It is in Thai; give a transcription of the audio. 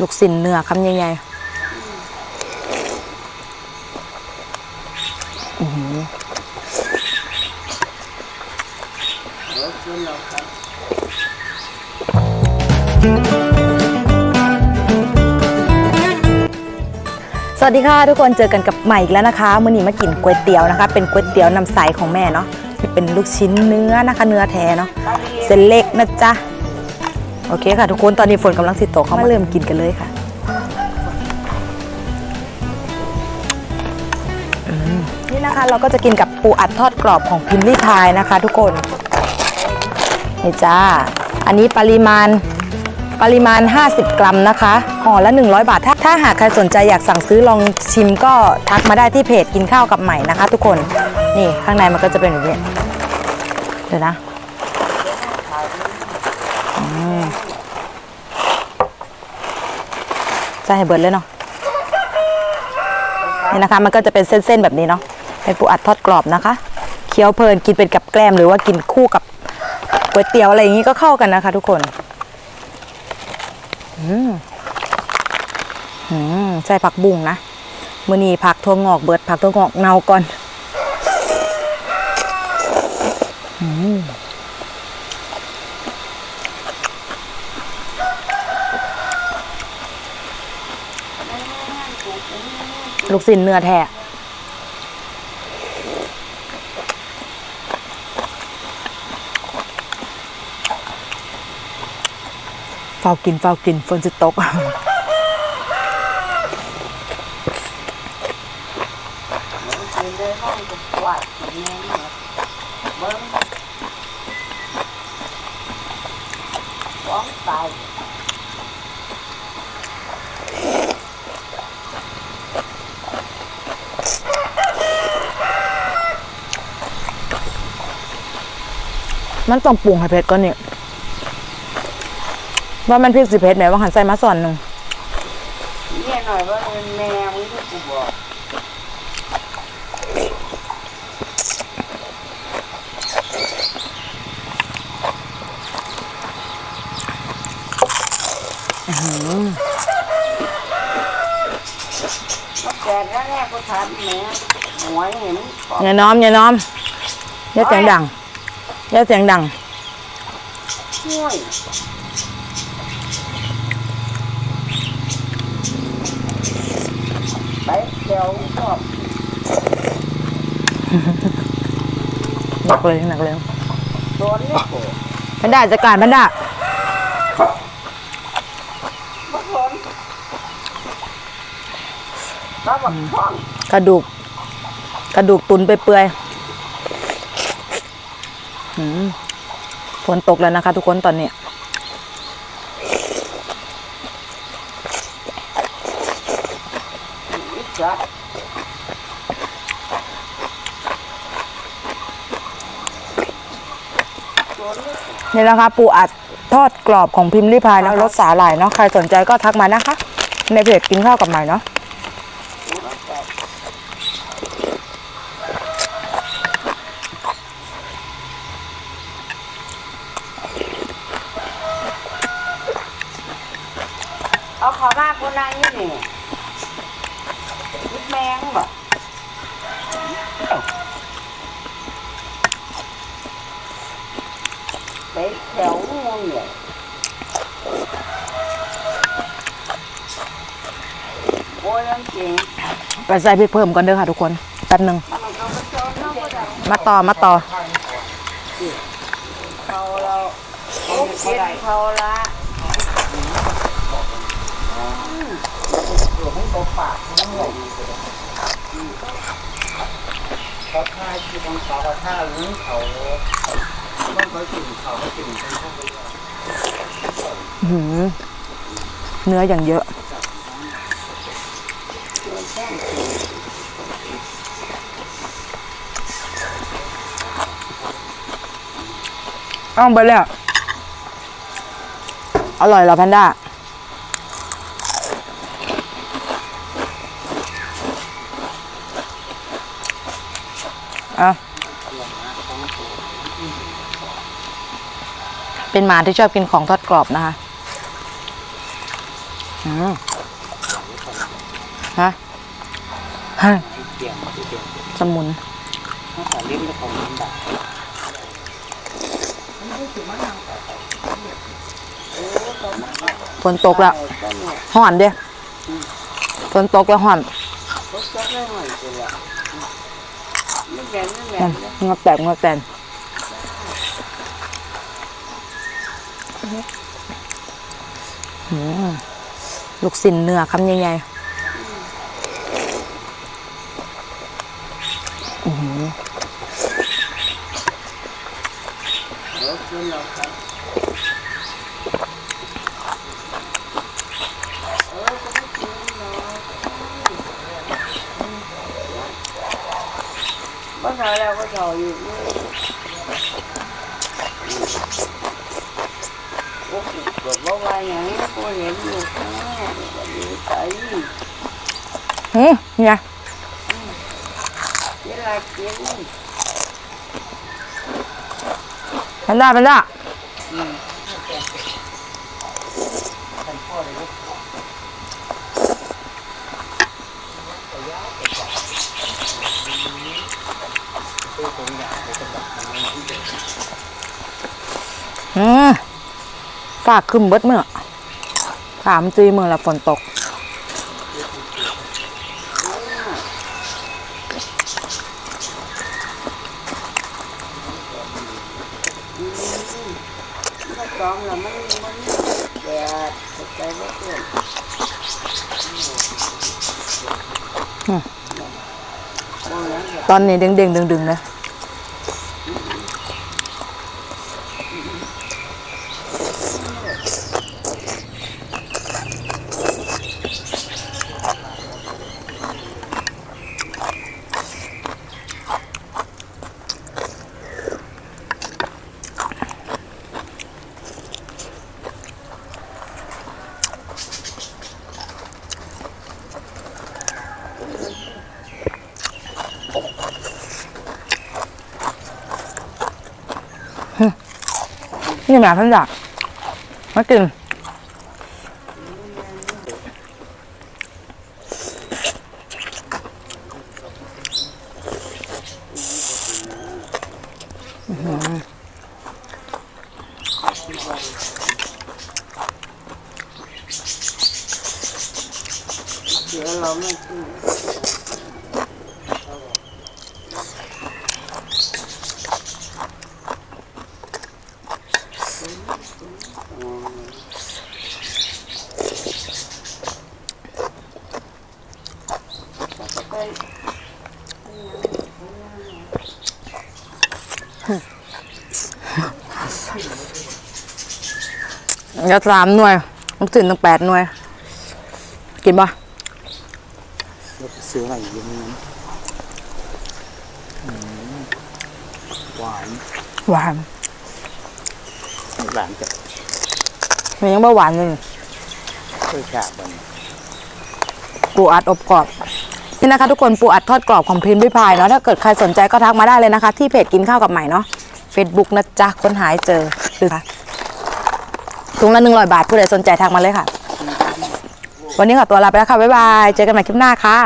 ลูกสินเนื้อคำใหญ่ๆอือสวัสดีค่ะทุกคนเจอกันกับใหม่อีกแล้วนะคะมื่อนี้มากินก๋วยเตี๋ยวนะคะ เป็นก๋วยเตี๋ยวน้ำใสของแม่เนาะที่เป็นลูกชิ้นเนื้อนะคะ เนื้อแท้เนาะเส้นเล็กนะจ๊ะ โอเคค่ะ ทุกคนตอนนี้ฝนกำลังสิตกเขามาเริ่มกินกันเลยค่ะนี่นะคะเราก็จะกินกับปูอัดทอดกรอบของพิมลี่พายนะคะ ทุกคนนี่จ้าอันนี้ปริมาณปริมาณ 50 กรัมนะคะห่อละ 100 บาท ถ้าถ้าหากใครสนใจอยากสั่งซื้อลองชิมก็ทักมาได้ที่เพจกินข้าวกับใหม่นะคะ ทุกคน นี่ข้างในมันก็จะเป็นแบบนี้ เดี๋ยวนะ ใส่ให้เบิดเลยเนาะนี่นะคะ มันก็จะเป็นเส้นๆแบบนี้เนาะเป็นปูอัดทอดกรอบนะคะ เคี้ยวเพลินกินเป็นกับแกล้มหรือว่ากินคู่กับก๋วยเตี๋ยวอะไรอย่างนี้ก็เข้ากันนะคะ ทุกคนอืมอืมใส่ผักบุ้งนะมือนี้ผักทั่วงอกเบิดผักทั่วงอกเนาก่อนอืม ลูกสินเนื้อแท้เฝ้ากินเฝ้ากินฝนจะตกกินได้ห้องกับกวาดกินแม่งหมดเบิ้งฟ้องตาย มันต้องปรุงให้เผ็ดก่อนนี่ว่ามันพริกสิเผ็ดไหมว่าหันใส่มาส่วนหนึ่งเนี่ยหน่อยว่าเป็นแมวที่กูบอกแกแล้วแรกก็ถามแม่หวยเห็นขอบอย่าน้อมอย่าน้อมอย่าเสียงดัง อย่าเสียงดังห้วยไปเดี๋ยวชอบหนักเลยหนักเลยโดนเนี่ยโผล่พันดาจัดการพันดามาโดนแล้วบักท้องกระดูก กระดูกตุนไปเปื่อยหืม ฝนตกแล้วนะคะ ทุกคนตอนนี้นเนี่ยนี่นะคะ ปูอัดทอดกรอบของพิมพ์ริพายนะรสสาหร่ายเนาะใครสนใจก็ทักมานะคะ ในเพจกินข้าวกับใหม่เนาะ เอา ขอมากคนนั้นนี่นี่ยิบแมงบ่ไปแถวงูเนี่ยโอ้ยยังจริงไปใส่พริกเพิ่มก่อนเด้อค่ะทุกคนแป๊บหนึ่งมาะบ่ได้มาต่อมาต่อเขาเราเขาเช็ดเขาละ เขาท่าที่ตรงเขาเขาท่าหรือเขาต้องเขากินเขาเขากินเป็นท่าอื้อหือเนื้ออย่างเยอะอ้าวไปเลยอะอร่อยเหรอแพนด้า อะเป็นหมาที่ชอบกินของทอดกรอบนะคะอืมฮะฮะเกี่ยงมาที่เกี่ยงสมุนฝนตกแล้วห่อนเด้ฝนตกแล้วห่อน ก็จะได้หน่อยตัวละไม่ แบนไม่แบนั่นงอแตกงอแตนลูกสินเนื้อคำใหญ่ๆอือหือ เดี๋ยว กินเราครับก็ถอยแล้วก็ถอยอยู่นี่โอ้โหแบบว่าว่าอย่างนี้ก็เห็นอยู่ข้างหน้าก็อยู่ใจหืมเนี่ยเวลากินพันด้าพันด้าอืม ฝากขึ้นเบิดเมื่อสามตีมือละฝนตกตอนนี้เด้งเด้งดึงดึ งๆเลยนี่แม่พันด้ามากินเดี๋ยวเราไม่กิน ไปเดี๋ยวสามหน่วยลูกสินตั้งแปดหน่วย กินปะซื้ออะไรอยู่ในนั้นหวานหวานหวานจะมันยังไม่หวานเลยช่วยฉาบมันปูอัดอบกรอบ นี่นะคะ ทุกคนปูอัดทอดกรอบของพิมพ์ริพายเนาะถ้าเกิดใครสนใจก็ทักมาได้เลยนะคะ ที่เพจกินข้าวกับใหม่เนาะ Facebook นะจ๊ะค้นหายเจอหรือค่ะถุงละหนึ่งร้อยบาทผู้ใดสนใจทักมาเลยค่ะ วันนี้ขอตัวลาไปแล้วค่ะบ๊ายบายเจอกันใหม่คลิปหน้าค่ะ